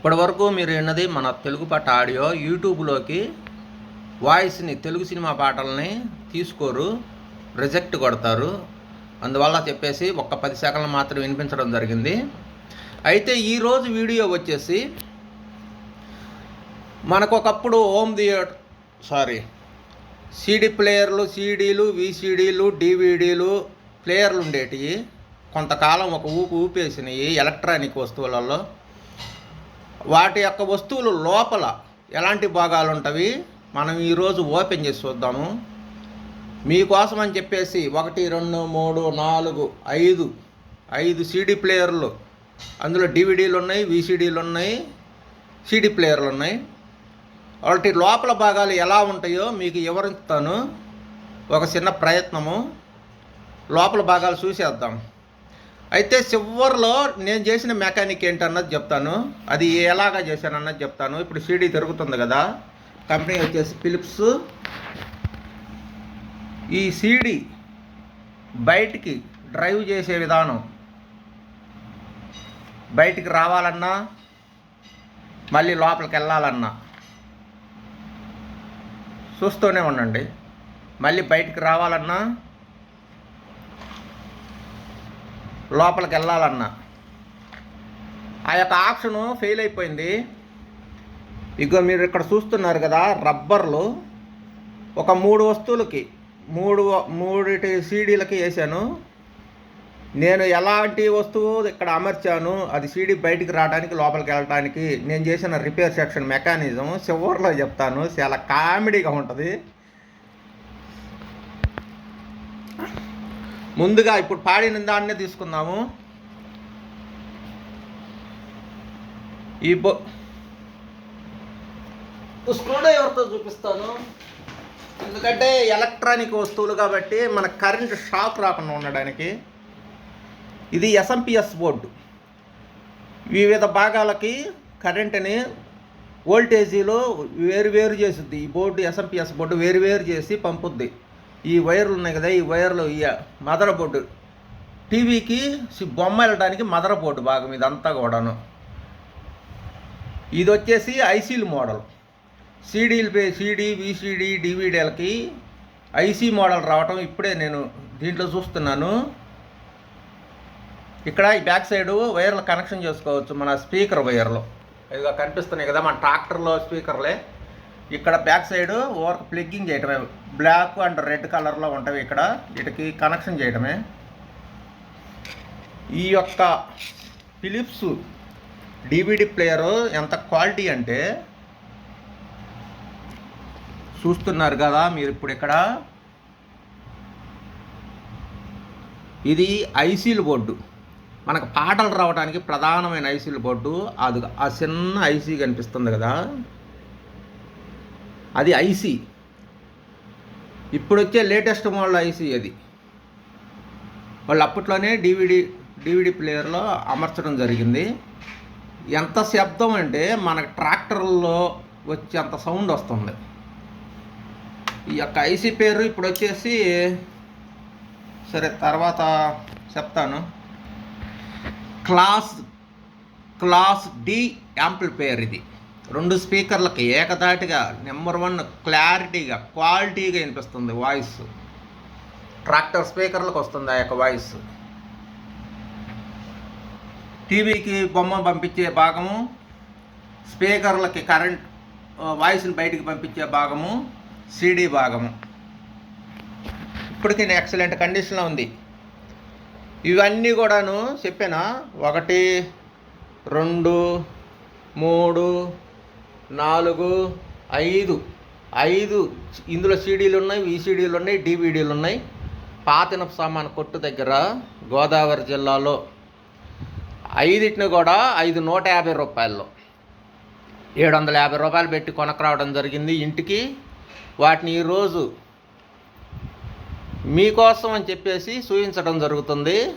ఇప్పటివరకు మీరు విన్నది మన తెలుగు పాట ఆడియో. యూట్యూబ్లోకి వాయిస్ని తెలుగు సినిమా పాటల్ని తీసుకోరు రిజెక్ట్ కొడతారు. అందువల్ల చెప్పేసి ఒక్క పది సెకండ్లు మాత్రం వినిపించడం జరిగింది. అయితే ఈరోజు వీడియో వచ్చేసి మనకు ఒకప్పుడు హోమ్ థియేటర్ సారీ సీడీ ప్లేయర్లు సీడీలు విసిడీలు డివిడీలు ప్లేయర్లు ఉండేటివి. కొంతకాలం ఒక ఊపు ఊపేసినాయి ఎలక్ట్రానిక్ వస్తువులలో. వాటి యొక్క వస్తువులు లోపల ఎలాంటి భాగాలు ఉంటవి మనం ఈరోజు ఓపెన్ చేసి చూద్దాము. మీకోసం అని చెప్పేసి ఒకటి రెండు మూడు నాలుగు ఐదు ఐదు సీడీ ప్లేయర్లు. అందులో డివిడీలు ఉన్నాయి విసిడీలు ఉన్నాయి సీడీ ప్లేయర్లు ఉన్నాయి. వాటి లోపల భాగాలు ఎలా ఉంటాయో మీకు వివరిస్తాను. ఒక చిన్న ప్రయత్నము. లోపల భాగాలు చూసేద్దాం. అయితే చివరిలో నేను చేసిన మెకానిక్ ఏంటన్నది చెప్తాను. అది ఎలాగా చేశానన్నది చెప్తాను. ఇప్పుడు సీడీ తిరుగుతుంది కదా. కంపెనీ వచ్చేసి ఫిలిప్స్ ఈ సీడీ బయటికి డ్రైవ్ చేసే విధానం. బయటికి రావాలన్నా మళ్ళీ లోపలికి వెళ్ళాలన్నా చూస్తూనే ఉండండి. మళ్ళీ బయటికి రావాలన్నా లోపలికి వెళ్ళాలన్నా ఆ యొక్క ఆప్షను ఫెయిల్ అయిపోయింది. ఇగో మీరు ఇక్కడ చూస్తున్నారు కదా రబ్బర్లు. ఒక మూడు వస్తువులకి మూడు మూడిటి సీడీలకి వేసాను. నేను ఎలాంటి వస్తువు ఇక్కడ అమర్చాను అది సీడీ బయటికి రావడానికి లోపలికి వెళ్ళడానికి నేను చేసిన రిపేర్ సెక్షన్ మెకానిజం చివరిలో చెప్తాను. చాలా కామెడీగా ఉంటుంది. ముందుగా ఇప్పుడు పాడిన దాన్నే తీసుకుందాము. ఈ బో స్క్రూడ్రైవర్తో చూపిస్తాను. ఎందుకంటే ఎలక్ట్రానిక్ వస్తువులు కాబట్టి మన కరెంట్ షాక్ రాకుండా ఉండడానికి. ఇది ఎస్ఎంపిఎస్ బోర్డు. వివిధ భాగాలకి కరెంటుని వోల్టేజీలో వేరు వేరు చేస్తుంది ఈ బోర్డు ఎస్ఎంపిఎస్ బోర్డు వేరు వేరు చేసి పంపుద్ది. ఈ వైర్లు ఉన్నాయి కదా ఈ వైర్లు ఈ మదర్ బోర్డు. టీవీకి సి- బొమ్మ వెళ్ళడానికి మదర్ బోర్డు భాగం ఇదంతా కూడాను. ఇది వచ్చేసి ఐసీలు మోడల్. సీడీలు పే సీడీ విసిడి డివిడీలకి ఐసీ మోడల్ రావటం ఇప్పుడే నేను దీంట్లో చూస్తున్నాను. ఇక్కడ ఈ బ్యాక్ సైడ్ వైర్లు కనెక్షన్ చేసుకోవచ్చు మన స్పీకర్ వైర్లు. ఇదిగో కనిపిస్తున్నాయి కదా మన ట్రాక్టర్లో స్పీకర్లే. ఇక్కడ బ్యాక్ సైడ్ ఓవర్ ప్లగ్గింగ్ చేయటమే. బ్లాక్ అండ్ రెడ్ కలర్లో ఉంటాయి ఇక్కడ. వీటికి కనెక్షన్ చేయటమే. ఈ యొక్క ఫిలిప్స్ డివిడి ప్లేయరు ఎంత క్వాలిటీ అంటే చూస్తున్నారు కదా మీరు ఇప్పుడు ఇక్కడ. ఇది ఐసీల్ బోర్డు. మనకు పాటలు రావడానికి ప్రధానమైన ఐసీల్ బోర్డు. అది ఆ చిన్న ఐసీ కనిపిస్తుంది కదా. అది ఐసీ. ఇప్పుడు వచ్చే లేటెస్ట్ మోడల్ ఐసీ అది. వాళ్ళు అప్పట్లోనే డివిడి డివిడి ప్లేయర్లో అమర్చడం జరిగింది. ఎంత శబ్దం అంటే మనకు ట్రాక్టర్లో వచ్చేంత సౌండ్ వస్తుంది. ఈ యొక్క ఐసీ పేరు ఇప్పుడు వచ్చేసి సరే తర్వాత చెప్తాను. క్లాస్ క్లాస్ డి యాంప్లిఫైయర్ ఇది. రెండు స్పీకర్లకి ఏకదాటిగా నెంబర్ వన్ క్లారిటీగా క్వాలిటీగా వినిపిస్తుంది వాయిస్. ట్రాక్టర్ స్పీకర్లకు వస్తుంది ఆ యొక్క వాయిస్. టీవీకి బొమ్మ పంపించే భాగము స్పీకర్లకి కరెంట్ వాయిస్ని బయటికి పంపించే భాగము సీడీ భాగము. ఇప్పటికీ ఎక్సలెంట్ కండిషన్లో ఉంది. ఇవన్నీ కూడాను చెప్పానా? ఒకటి రెండు మూడు నాలుగు ఐదు. ఐదు ఇందులో సీడీలు ఉన్నాయి విసిడీలు ఉన్నాయి డివిడీలు ఉన్నాయి. పాతిన సామాన్ కొట్టు దగ్గర గోదావరి జిల్లాలో ఐదిటిని కూడా ఐదు నూట యాభై రూపాయల్లో. ఏడు వందల యాభై రూపాయలు పెట్టి కొనకు రావడం జరిగింది ఇంటికి. వాటిని ఈరోజు మీకోసం అని చెప్పేసి చూపించడం జరుగుతుంది.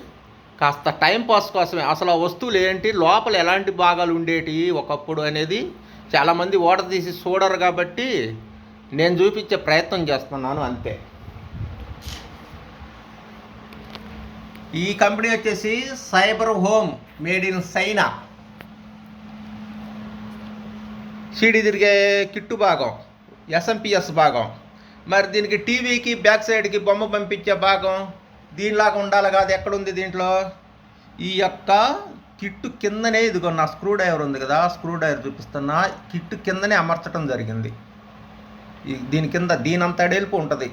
కాస్త టైం పాస్ కోసమే. అసలు ఆ వస్తువులు ఏంటి? లోపల ఎలాంటి భాగాలు ఉండేటివి? ఒకప్పుడు అనేది చాలామంది ఓట తీసి చూడరు కాబట్టి నేను చూపించే ప్రయత్నం చేస్తున్నాను అంతే. ఈ కంపెనీ వచ్చేసి Cyber Home made in China. CD తిరిగే కిట్టు భాగం ఎస్ఎంపిఎస్ భాగం. మరి దీనికి టీవీకి బ్యాక్ సైడ్కి బొమ్మ పంపించే భాగం దీనిలాగా ఉండాలి కాదు ఎక్కడుంది దీంట్లో? ఈ యొక్క కిట్టు కిందనే ఇదిగో నా స్క్రూ డ్రైవర్ ఉంది కదా స్క్రూ డ్రైవర్ చూపిస్తున్నా కిట్టు కిందనే అమర్చడం జరిగింది. దీని కింద దీనంత డేల్పు ఉంటుంది.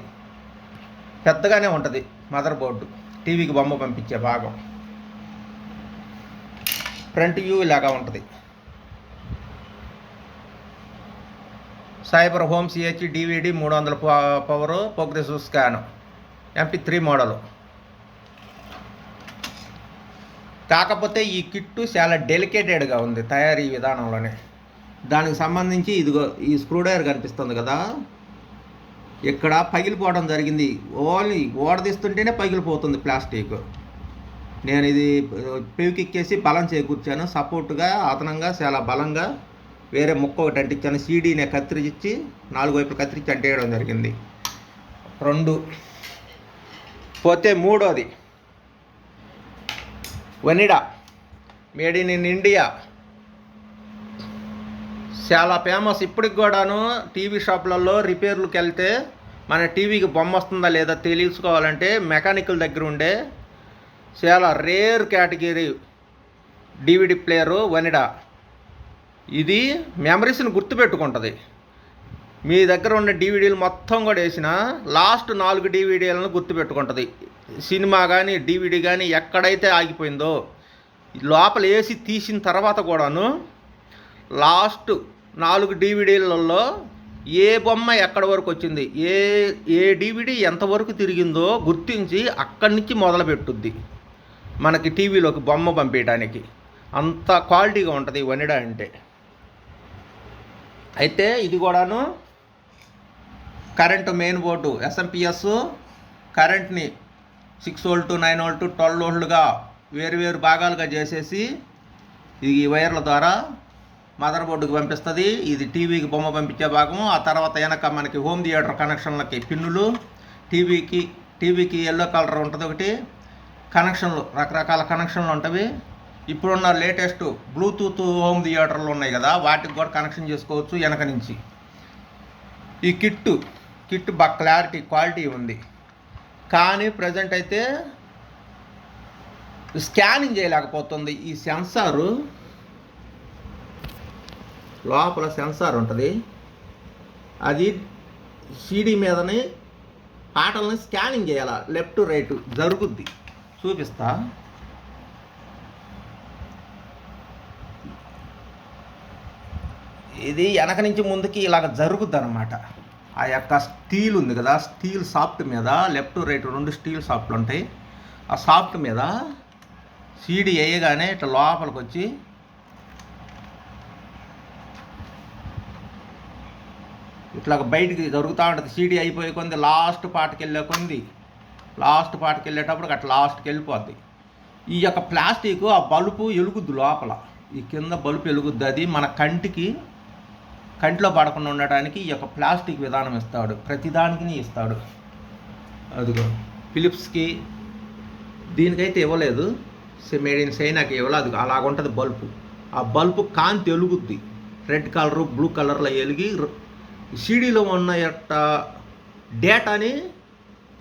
పెద్దగానే ఉంటుంది మదర్ బోర్డు టీవీకి బొమ్మ పంపించే భాగం. ఫ్రంట్ వ్యూ ఇలాగా ఉంటుంది. సైబర్ హోమ్ సిహెచ్ డివిడి మూడు వందల power progressive scan. MP three model. కాకపోతే ఈ కిట్టు చాలా డెలికేటెడ్గా ఉంది తయారీ విధానంలోనే. దానికి సంబంధించి ఇదిగో ఈ స్క్రూడ్రైవర్ కనిపిస్తుంది కదా. ఇక్కడ పగిలిపోవడం జరిగింది. ఓన్లీ ఓడదీస్తుంటేనే పగిలిపోతుంది ప్లాస్టిక్. నేను ఇది పెవికెక్కేసి బలం చేకూర్చాను. సపోర్ట్గా అదనంగా చాలా బలంగా వేరే ముక్క ఒకటి అంటించాను. సీడీని కత్తిరించి నాలుగు వైపులు కత్తిరించి అంటేయడం జరిగింది. రెండు. పోతే మూడోది. Onida made in in India. చాలా ఫేమస్ ఇప్పటికి కూడాను టీవీ షాపులలో రిపేర్లకు వెళ్తే మన టీవీకి బొమ్మ వస్తుందా లేదా తెలుసుకోవాలంటే మెకానికల్ దగ్గర ఉండే చాలా rare category DVD player Onida. ఇది మెమరీస్ని గుర్తుపెట్టుకుంటుంది. మీ దగ్గర ఉన్న డివిడీలు మొత్తం కూడా వేసిన లాస్ట్ నాలుగు డివిడీలను గుర్తుపెట్టుకుంటుంది. సినిమా కానీ డివిడి కానీ ఎక్కడైతే ఆగిపోయిందో లోపల వేసి తీసిన తర్వాత కూడాను లాస్ట్ నాలుగు డివిడీలలో ఏ బొమ్మ ఎక్కడి వరకు వచ్చింది ఏ ఏ డివిడి ఎంతవరకు తిరిగిందో గుర్తించి అక్కడి నుంచి మొదలు పెట్టుద్ది మనకి టీవీలోకి బొమ్మ పంపించడానికి అంత క్వాలిటీగా ఉంటుంది వనిడా అంటే. అయితే ఇది కూడాను కరెంటు మెయిన్ బోర్డు ఎస్ఎంపిఎస్ కరెంట్ని six volt nine volt twelve వోల్ట్గా వేరు వేరు భాగాలుగా చేసేసి ఈ వైర్ల ద్వారా మదర్ బోర్డుకి పంపిస్తుంది. ఇది టీవీకి బొమ్మ పంపించే భాగము. ఆ తర్వాత వెనక మనకి హోమ్ థియేటర్ కనెక్షన్లకి పిన్నులు టీవీకి టీవీకి ఎల్లో కలర్ ఉంటుంది ఒకటి. కనెక్షన్లు రకరకాల కనెక్షన్లు ఉంటాయి ఇప్పుడున్న లేటెస్ట్ బ్లూటూత్ హోమ్ థియేటర్లు ఉన్నాయి కదా వాటికి కూడా కనెక్షన్ చేసుకోవచ్చు వెనక నుంచి. ఈ కిట్టు కిట్ బాగా క్లారిటీ క్వాలిటీ ఉంది. కానీ ప్రజెంట్ అయితే స్కానింగ్ చేయలేకపోతుంది. ఈ సెన్సారు లోపల సెన్సార్ ఉంటుంది. అది సీడీ మీదని పాటల్ని స్కానింగ్ చేయాలి? లెఫ్ట్ రైట్ జరుగుద్ది. చూపిస్తా. ఇది వెనక నుంచి ముందుకి ఇలాగ జరుగుద్ది అనమాట ఆ యొక్క స్టీల్ ఉంది కదా స్టీల్ సాఫ్ట్ మీద లెఫ్ట్ రైట్ రెండు స్టీల్ సాఫ్ట్లు ఉంటాయి. ఆ సాఫ్ట్ మీద సీడీ వేయగానే ఇట్లా లోపలికి వచ్చి ఇట్లా బయటికి జరుగుతూ ఉంటుంది. సీడీ అయిపోయే కొంది లాస్ట్ పాటకి వెళ్ళే కొంది లాస్ట్ పాటకి వెళ్ళేటప్పుడు అట్లా లాస్ట్కి వెళ్ళిపోద్ది. ఈ యొక్క ప్లాస్టిక్ ఆ బల్బు ఎలుగుద్ది లోపల. ఈ కింద బల్బు ఎలుగుద్ది. అది మన కంటికి కంటిలో పడకుండా ఉండటానికి ఈ యొక్క ప్లాస్టిక్ విధానం ఇస్తాడు. ప్రతిదానికి ఇస్తాడు. అదిగో ఫిలిప్స్కి దీనికైతే ఇవ్వలేదు. మేడ్ ఇన్ చైనాకి ఇవ్వలేదు. అది అలాగుంటుంది బల్బు ఆ బల్బు కాంతి వెలుగుద్ది రెడ్ కలరు బ్లూ కలర్లో వెలిగి సీడీలో ఉన్న యొక్క డేటాని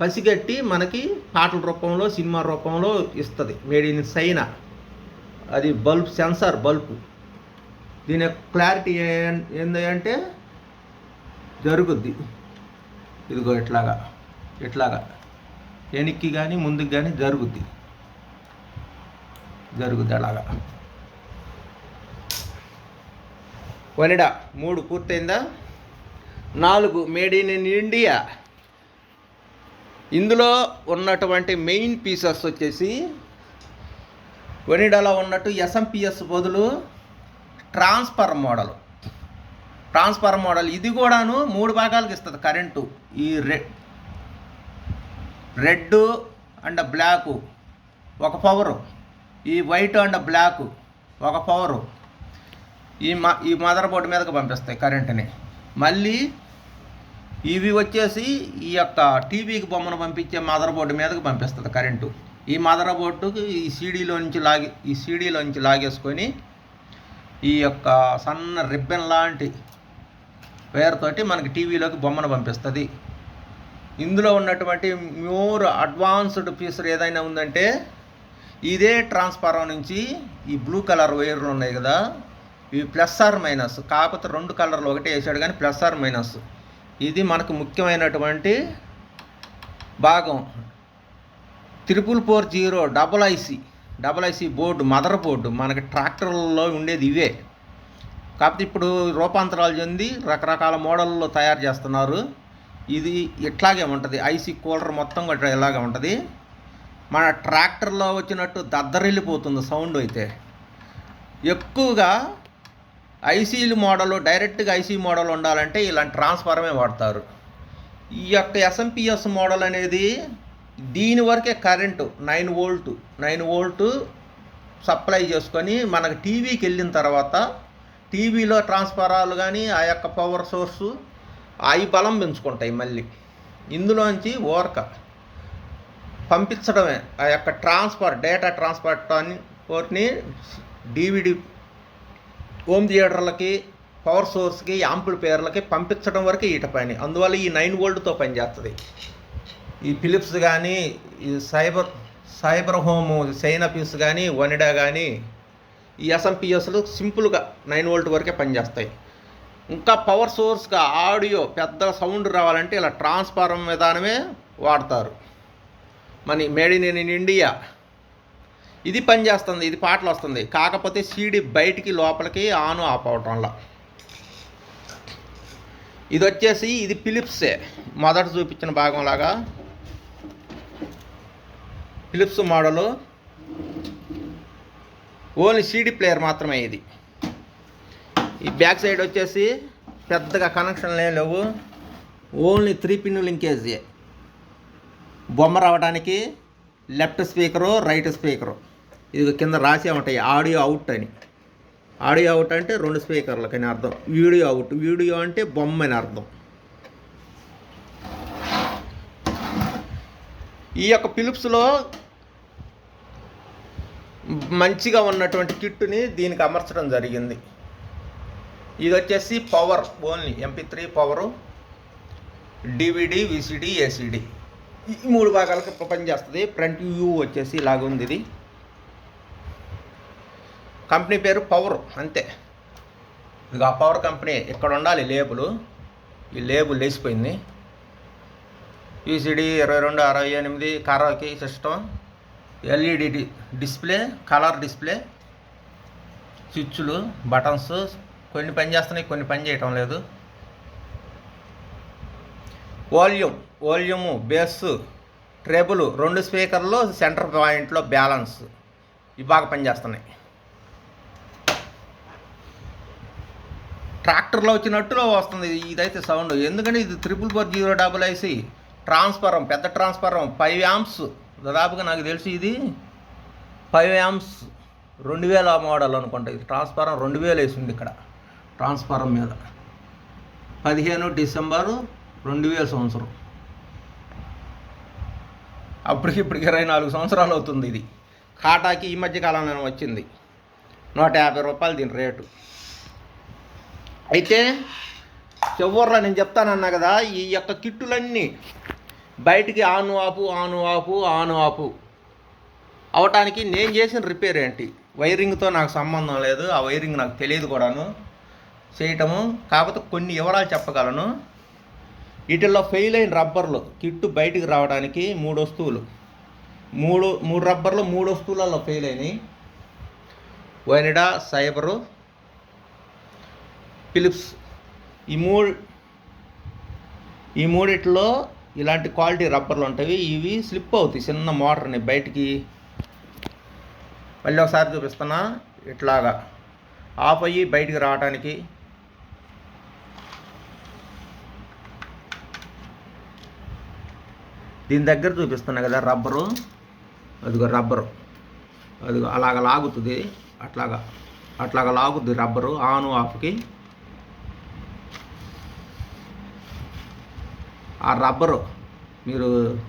పసిగట్టి మనకి పాటల రూపంలో సినిమా రూపంలో ఇస్తుంది. Made in China. అది బల్బ్ సెన్సార్ బల్బు దీని యొక్క క్లారిటీ ఏంది అంటే జరుగుద్ది. ఇదిగో ఇట్లాగా ఇట్లాగా. వెనక్కి కానీ ముందుకు కానీ జరుగుద్ది. జరుగుద్ది అలాగా. వనిడా మూడు పూర్తయిందా? నాలుగు మేడ్ ఇన్ ఇన్ ఇండియా. ఇందులో ఉన్నటువంటి మెయిన్ పీసెస్ వచ్చేసి వనిడాలో ఉన్నట్టు ఎస్ఎంపిఎస్ బదులు ట్రాన్స్ఫర్ మోడల్. ట్రాన్స్ఫర్ మోడల్ ఇది కూడాను మూడు భాగాలకు ఇస్తుంది కరెంటు. ఈ రెడ్ రెడ్ అండ్ బ్లాకు ఒక పవరు. ఈ వైట్ అండ్ బ్లాక్ ఒక పవరు. ఈ మ ఈ మదర్ బోర్డు మీదకి పంపిస్తాయి కరెంటుని. మళ్ళీ ఇవి వచ్చేసి ఈ యొక్క టీవీకి బొమ్మను పంపించే మదర్ బోర్డు మీదకి పంపిస్తుంది కరెంటు. ఈ మదర్ బోర్డుకి ఈ సీడీలో నుంచి లాగి ఈ సీడీలో నుంచి లాగేసుకొని ఈ యొక్క సన్న రిబ్బన్ లాంటి వైర్ మనకి టీవీలోకి బొమ్మను పంపిస్తుంది. ఇందులో ఉన్నటువంటి మ్యూర్ అడ్వాన్స్డ్ ఫీచర్ ఏదైనా ఉందంటే ఇదే ట్రాన్స్ఫారం నుంచి ఈ బ్లూ కలర్ వైర్లు ఉన్నాయి కదా ఇవి ప్లస్ ఆర్ మైనస్. కాకపోతే రెండు కలర్లు ఒకటే వేసాడు కానీ ప్లస్ ఆర్ మైనస్. ఇది మనకు ముఖ్యమైనటువంటి భాగం. Triple four zero double IC double IC board mother board మనకి ట్రాక్టర్లలో ఉండేది ఇవే. కాకపోతే ఇప్పుడు రూపాంతరాలు చెంది రకరకాల మోడల్లో తయారు చేస్తున్నారు. ఇది ఇట్లాగే ఉంటుంది. ఐసీ కూలర్ మొత్తం కూడా ఇలాగే ఉంటుంది. మన ట్రాక్టర్లో వచ్చినట్టు దద్దరిల్లిపోతుంది సౌండ్ అయితే. ఎక్కువగా ఐసీలు మోడల్ డైరెక్ట్గా ఐసీ మోడల్ ఉండాలంటే ఇలాంటి ట్రాన్స్ఫార్మే వాడతారు. ఈ యొక్క ఎస్ఎంపిఎస్ మోడల్ అనేది దీని వరకే current nine volt nine volt supply చేసుకొని మనకు టీవీకి వెళ్ళిన తర్వాత టీవీలో ట్రాన్స్ఫారాలు కానీ ఆ యొక్క పవర్ సోర్సు అవి బలం పెంచుకుంటాయి మళ్ళీ. ఇందులోంచి ఓర్క పంపించడమే. ఆ యొక్క ట్రాన్స్ఫర్ డేటా ట్రాన్స్ఫర్ పోర్ట్ని డివిడి హోమ్ థియేటర్లకి పవర్ సోర్స్కి యాంపుల్ పేర్లకి పంపించడం వరకు ఈట పని అందువల్ల ఈ నైన్ వోల్ట్తో పనిచేస్తుంది ఈ ఫిలిప్స్ కానీ ఈ సైబర్ సైబర్ హోము సైనపీస్ కానీ వనిడా కానీ ఈ ఎస్ఎంపిఎస్లు సింపుల్గా నైన్ వోల్ట్ వరకే పనిచేస్తాయి. ఇంకా పవర్ సోర్స్గా ఆడియో పెద్ద సౌండ్ రావాలంటే ఇలా ట్రాన్స్ఫార్మర్ విధానమే వాడతారు. మన మేడ్ ఇన్ ఇండియా. ఇది పనిచేస్తుంది ఇది పాటలు వస్తుంది. కాకపోతే సీడీ బయటికి లోపలికి ఆన్ ఆఫ్ అవటంలో ఇది వచ్చేసి ఇది ఫిలిప్సే. మొదట చూపించిన భాగంలాగా Philips model. Only CD player మాత్రమే ఇది. ఈ బ్యాక్ సైడ్ వచ్చేసి పెద్దగా కనెక్షన్లు ఏం లేవు. Only three pin linkage. బొమ్మ రావడానికి లెఫ్ట్ స్పీకరు రైట్ స్పీకరు. ఇది కింద రాసే ఉంటాయి ఆడియో అవుట్ అని. ఆడియో అవుట్ అంటే రెండు స్పీకర్లకని అర్థం. Video out. వీడియో అంటే బొమ్మ అని అర్థం. ఈ యొక్క ఫిలిప్స్లో మంచిగా ఉన్నటువంటి కిట్టుని దీనికి అమర్చడం జరిగింది. ఇది వచ్చేసి power only MP three power DVD VCD ACD ఈ మూడు భాగాలకు పనిచేస్తుంది ఫ్రంట్ వ్యూ వచ్చేసి ఇలాగుంది ఇది. కంపెనీ పేరు పవర్ అంతే. ఇక ఆ పవర్ కంపెనీ ఇక్కడ ఉండాలి? లేబుల్. ఈ లేబుల్ లేచిపోయింది. ఈసీడీ ఇరవై రెండు అరవై ఎనిమిది karaoke system LED display colour display స్విచ్లు బటన్స్ కొన్ని పని చేస్తున్నాయి కొన్ని పని చేయటం లేదు. వాల్యూమ్ వాల్యూము బేస్ ట్రేబుల్ రెండు స్పీకర్లు సెంటర్ పాయింట్లో బ్యాలెన్స్ ఇవి బాగా పనిచేస్తున్నాయి ట్రాక్టర్లో వచ్చినట్టులో వస్తుంది ఇదైతే సౌండ్. ఎందుకంటే ఇది triple four zero double IC transformer పెద్ద ట్రాన్స్ఫారం ఫైవ్ యామ్స్ దాదాపుగా నాకు తెలిసి ఇది ఫైవ్ యామ్స్ రెండు వేల మోడల్ అనుకుంటా. ఇది ట్రాన్స్ఫారం రెండు వేలు వేసింది ఇక్కడ. ట్రాన్స్ఫారం మీద. పదిహేను డిసెంబరు రెండు వేల సంవత్సరం. అప్పటికి ఇప్పటికి ఇరవై నాలుగు సంవత్సరాలు అవుతుంది ఇది. కాటాకి ఈ మధ్య కాలంలో వచ్చింది. నూట యాభై రూపాయలు దీని రేటు. అయితే చివర్లో నేను చెప్తానన్నా కదా ఈ యొక్క కిట్టులన్నీ బయటికి ఆను ఆపు ఆను ఆపు ఆను ఆపు. అవటానికి నేను చేసిన రిపేర్ ఏంటి? వైరింగ్తో నాకు సంబంధం లేదు. ఆ వైరింగ్ నాకు తెలియదు కూడాను. చేయటము కాకపోతే కొన్ని వివరాలు చెప్పగలను. వీటిల్లో ఫెయిల్ అయిన రబ్బర్లు కిట్టు బయటికి రావడానికి మూడు వస్తువులు. మూడు మూడు రబ్బర్లు మూడు వస్తువులలో ఫెయిల్ అయినాయి. వైనిడా సైబరు ఫిలిప్స్. ఈ మూడు ఈ మూడిట్లో ఇలాంటి క్వాలిటీ రబ్బర్లు ఉంటాయి. ఇవి స్లిప్ అవుతాయి. చిన్న మోటార్ని బయటికి మళ్ళీ ఒకసారి చూపిస్తున్నా. ఇట్లాగా ఆఫ్ అయ్యి బయటికి రావడానికి దీని దగ్గర చూపిస్తున్నా కదా రబ్బరు. అదిగో రబ్బరు. అదిగో అలాగ లాగుతుంది. అట్లాగా అట్లాగా లాగుద్ది రబ్బరు ఆన్ ఆఫ్కి. ఆ రబ్బరు. మీరు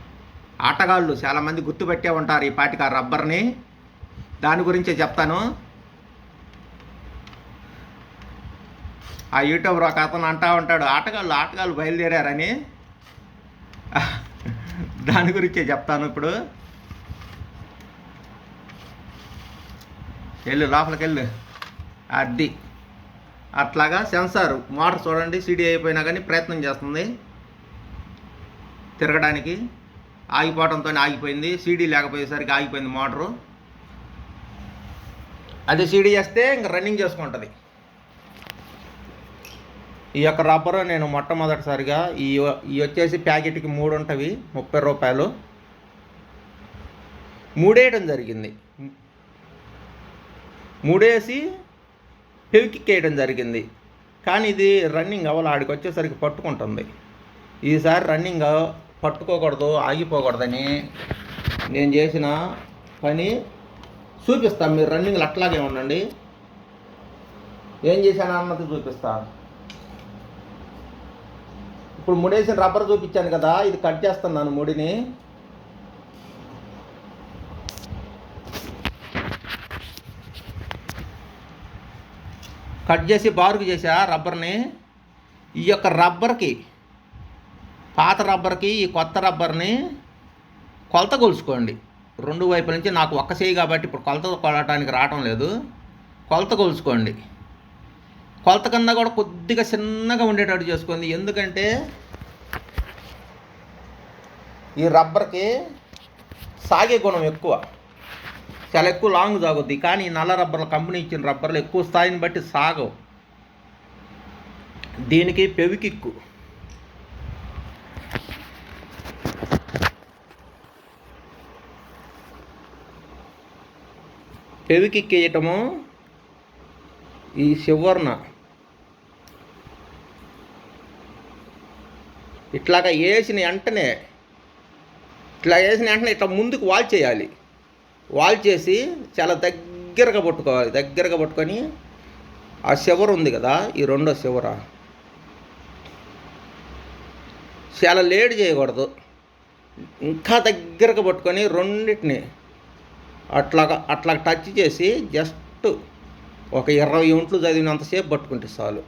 ఆటగాళ్ళు చాలామంది గుర్తుపెట్టే ఉంటారు ఈ పాటికి ఆ రబ్బర్ని. దాని గురించే చెప్తాను. ఆ యూట్యూబర్ ఒక అతను అంటా ఉంటాడు ఆటగాళ్ళు ఆటగాళ్ళు బయలుదేరారని. దాని గురించే చెప్తాను ఇప్పుడు. వెళ్ళు లోపలికి వెళ్ళు. అది అట్లాగా సెన్సార్. మోటార్ చూడండి సిడి అయిపోయినా కానీ ప్రయత్నం చేస్తుంది. తిరగడానికి ఆగిపోవడంతో ఆగిపోయింది. సీడీ లేకపోయేసరికి ఆగిపోయింది మోటరు. అది సీడీ చేస్తే ఇంకా రన్నింగ్ చేసుకుంటుంది. ఈ యొక్క రబ్బరు నేను మొట్టమొదటిసారిగా ఈ ఈ వచ్చేసి ప్యాకెట్కి మూడు ఉంటవి ముప్పై రూపాయలు. మూడేయడం జరిగింది. మూడేసి పెవికిక్ వేయడం జరిగింది. కానీ ఇది రన్నింగ్ అవ్వాలి ఆడికి వచ్చేసరికి పట్టుకుంటుంది. ఈసారి రన్నింగ్ పట్టుకోకూడదు ఆగిపోకూడదని నేను చేసిన పని చూపిస్తాను. మీరు రన్నింగ్లు అట్లాగే ఉండండి. ఏం చేశాను అన్నది చూపిస్తా. ఇప్పుడు ముడేసిన రబ్బర్ చూపించాను కదా ఇది కట్ చేస్తున్నాను ముడిని. కట్ చేసి బారుకు చేశా రబ్బర్ని. ఈ యొక్క రబ్బర్కి పాత రబ్బర్కి ఈ కొత్త రబ్బర్ని కొలత కొలుచుకోండి. రెండు వైపుల నుంచి నాకు ఒక్క చేయి కాబట్టి ఇప్పుడు కొలత కొలటానికి రావటం లేదు. కొలత కొలుచుకోండి. కొలత కన్నా కూడా కొద్దిగా చిన్నగా ఉండేటట్టు చేసుకోండి. ఎందుకంటే ఈ రబ్బర్కి సాగే గుణం ఎక్కువ. చాలా ఎక్కువ లాంగ్ సాగుద్ది. కానీ ఈ నల్ల రబ్బర్లు కంపెనీ ఇచ్చిన రబ్బర్లు ఎక్కువ స్థాయిని బట్టి సాగవు. దీనికి పెవికిక్కు. పెవికిక్కేయటము ఈ శివర్ణ ఇట్లాగ వేసిన వెంటనే ఇట్లా వేసిన వెంటనే ఇట్లా ముందుకు వాల్ చేయాలి. వాల్ చేసి చాలా దగ్గరగా పట్టుకోవాలి. దగ్గరగా పట్టుకొని ఆ శివర ఉంది కదా ఈ రెండో శివర. చాలా లేట్ చేయకూడదు. ఇంకా దగ్గరగా పట్టుకొని రెండింటిని అట్లాగా అట్లా టచ్ చేసి జస్ట్ ఒక ఇరవై ఒంట్లు చదివినంతసేపు పట్టుకుంటే చాలు.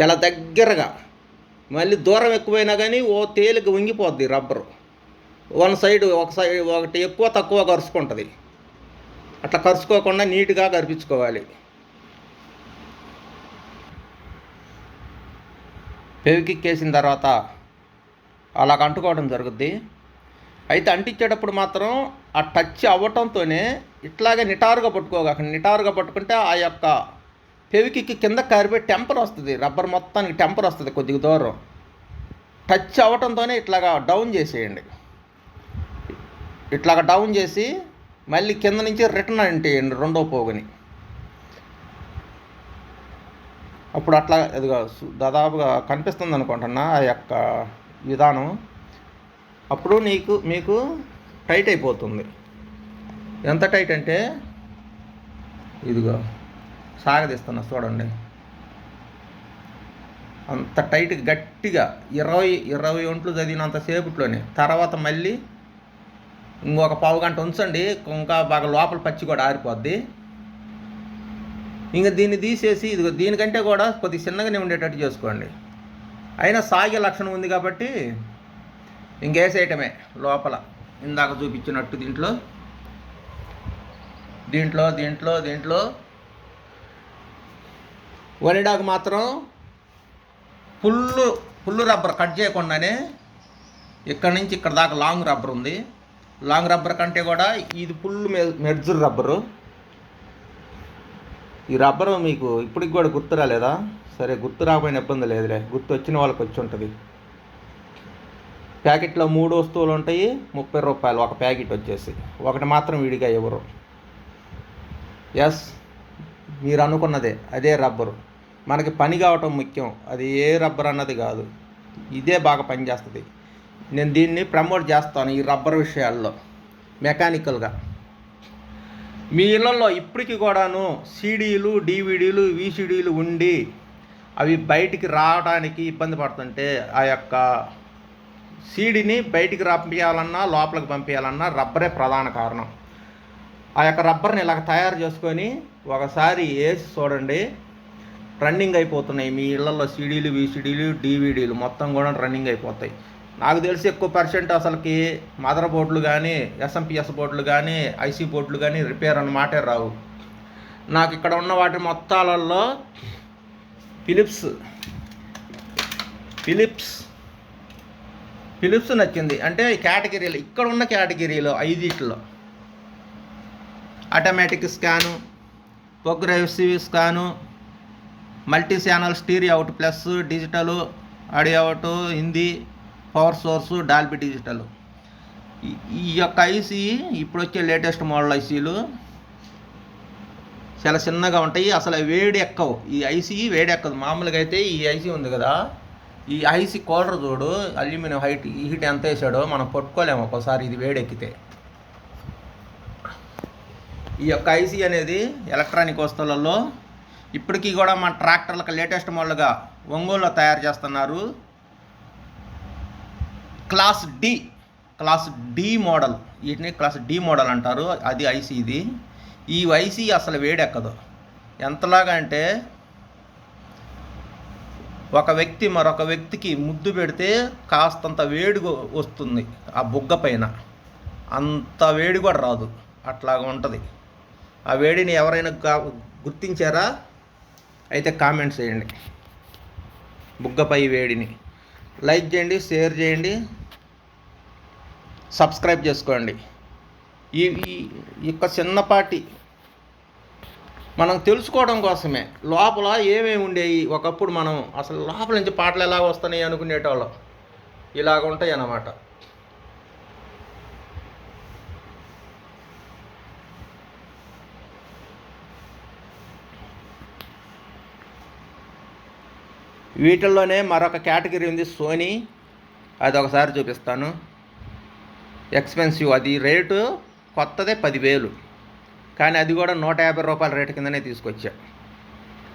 చాలా దగ్గరగా. మళ్ళీ దూరం ఎక్కువైనా కానీ ఓ తేలిక వంగిపోద్ది రబ్బరు వన్ సైడ్ ఒక సైడ్ ఒకటి ఎక్కువ తక్కువ కరుచుకుంటుంది. అట్లా కరుచుకోకుండా నీట్గా కరిపించుకోవాలి. పెవికిక్కేసిన తర్వాత అలా అంటుకోవడం జరుగుద్ది. అయితే అంటించేటప్పుడు మాత్రం ఆ టచ్ అవ్వటంతోనే ఇట్లాగే నిటారుగా పట్టుకోగాక నిటారుగా పట్టుకుంటే ఆ యొక్క పెవికికి కింద కారిపోయి టెంపర్ వస్తుంది. రబ్బర్ మొత్తానికి టెంపర్ వస్తుంది కొద్దిగా దూరం. టచ్ అవ్వటంతోనే ఇట్లాగా డౌన్ చేసేయండి. ఇట్లాగా డౌన్ చేసి మళ్ళీ కింద నుంచి రిటర్న్ అంటేయండి రెండో పోగుని. అప్పుడు అట్లా దాదాపుగా కనిపిస్తుంది అనుకుంటున్నా ఆ యొక్క విధానం. అప్పుడు నీకు మీకు టైట్ అయిపోతుంది. ఎంత టైట్ అంటే ఇదిగో సాగదీస్తున్నా చూడండి. అంత టైట్ గట్టిగా ఇరవై ఇరవై ఒంట్లు చదివినంత సేపట్లోనే. తర్వాత మళ్ళీ ఇంకొక పావు గంట ఉంచండి ఇంకా బాగా లోపల పచ్చి కూడా ఆరిపోద్ది. ఇంకా దీన్ని తీసేసి ఇదిగో దీనికంటే కూడా కొద్ది చిన్నగానే ఉండేటట్టు చేసుకోండి. అయినా సాగే లక్షణం ఉంది కాబట్టి ఇంకేసేయటమే లోపల. ఇందాక చూపించినట్టు దీంట్లో. దీంట్లో దీంట్లో దీంట్లో. వరిడాకు మాత్రం ఫుల్ ఫుల్ రబ్బర్ కట్ చేయకుండానే ఇక్కడ నుంచి ఇక్కడ దాకా లాంగ్ రబ్బర్ ఉంది. లాంగ్ రబ్బర్ కంటే కూడా ఇది ఫుల్ మెడ్జర్ రబ్బరు. ఈ రబ్బరు మీకు ఇప్పటికి కూడా గుర్తు రాలేదా? సరే గుర్తు రాకపోయిన ఇబ్బంది లేదులే. గుర్తు వచ్చిన వాళ్ళకి వచ్చి ఉంటుంది. ప్యాకెట్లో మూడు వస్తువులు ఉంటాయి ముప్పై రూపాయలు ఒక ప్యాకెట్ వచ్చేసి. ఒకటి మాత్రం విడిగా ఇవ్వరు ఎస్ మీరు అనుకున్నదే అదే రబ్బరు. మనకి పని కావటం ముఖ్యం అది ఏ రబ్బర్ అన్నది కాదు. ఇదే బాగా పనిచేస్తుంది. నేను దీన్ని ప్రమోట్ చేస్తాను ఈ రబ్బర్ విషయాల్లో మెకానికల్గా. మీ ఇళ్ళల్లో ఇప్పటికి కూడాను సీడీలు డివిడీలు విసిడీలు ఉండి అవి బయటికి రావడానికి ఇబ్బంది పడుతుంటే ఆ యొక్క సీడీని బయటికి పంపించాలన్నా లోపలికి పంపించాలన్నా రబ్బరే ప్రధాన కారణం. ఆ యొక్క రబ్బర్ని ఇలా తయారు చేసుకొని ఒకసారి వేసి చూడండి. రన్నింగ్ అయిపోతున్నాయి. మీ ఇళ్ళలో సీడీలు వీసీడీలు డీవీడీలు మొత్తం కూడా రన్నింగ్ అయిపోతాయి. నాకు తెలిసి ఎక్కువ పర్సెంట్ అసలుకి మదర్ బోర్డులు కానీ ఎస్ఎంపిఎస్ బోర్డులు కానీ ఐసీ బోర్డులు కానీ రిపేర్ అన్నమాటే రావు. నాకు ఇక్కడ ఉన్న వాటి మొత్తాలలో ఫిలిప్స్ ఫిలిప్స్ ఫిలిప్స్ నచ్చింది. అంటే కేటగిరీలు కేటగిరీలో ఇక్కడ ఉన్న కేటగిరీలో ఐదిట్లో. Automatic scan progressive scan multi channel stereo out plus digital audio out Hindi power source Dolby digital ఈ- యొక్క ఐసీ ఇప్పుడు వచ్చే లేటెస్ట్ మోడల్ ఐసీలు చాలా చిన్నగా ఉంటాయి. అసలు వేడి ఎక్కవు. ఈ ఐసీ వేడి ఎక్కదు. మామూలుగా అయితే ఈ ఐసీ ఉంది కదా. ఈ ఐసి కూలర్ చూడు అల్యూమినియం హైట్ ఈ హీట్ ఎంత వేసాడో మనం పట్టుకోలేము ఒక్కోసారి ఇది వేడెక్కితే. ఈ యొక్క ఐసీ అనేది ఎలక్ట్రానిక్ వస్తువులలో ఇప్పటికీ కూడా మన ట్రాక్టర్లకు లేటెస్ట్ మోడల్గా ఒంగోలులో తయారు చేస్తున్నారు. Class D class D model. వీటిని క్లాస్ డి మోడల్ అంటారు అది ఐసీ ఇది. ఈ ఐసీ అసలు వేడెక్కదు. ఎంతలాగా అంటే ఒక వ్యక్తి మరొక వ్యక్తికి ముద్దు పెడితే కాస్తంత వేడి వస్తుంది ఆ బుగ్గ పైన. అంత వేడి కూడా రాదు. అట్లాగా ఉంటుంది. ఆ వేడిని ఎవరైనా గుర్తించారా? అయితే కామెంట్స్ చేయండి. బుగ్గపై వేడిని. లైక్ చేయండి షేర్ చేయండి. సబ్స్క్రైబ్ చేసుకోండి. ఈ- ఈ యొక్క చిన్నపాటి మనం తెలుసుకోవడం కోసమే. లోపల ఏమేమి ఉండేవి ఒకప్పుడు మనం అసలు లోపల నుంచి పాటలు ఎలా వస్తున్నాయి అనుకునేటోళ్ళం. ఇలాగ ఉంటాయి అన్నమాట వీటిల్లోనే మరొక కేటగిరీ ఉంది సోనీ. అది ఒకసారి చూపిస్తాను. ఎక్స్పెన్సివ్. అది రేటు కొత్తదే పదివేలు. కానీ అది కూడా నూట యాభై రూపాయల రేటు కిందనే తీసుకొచ్చా.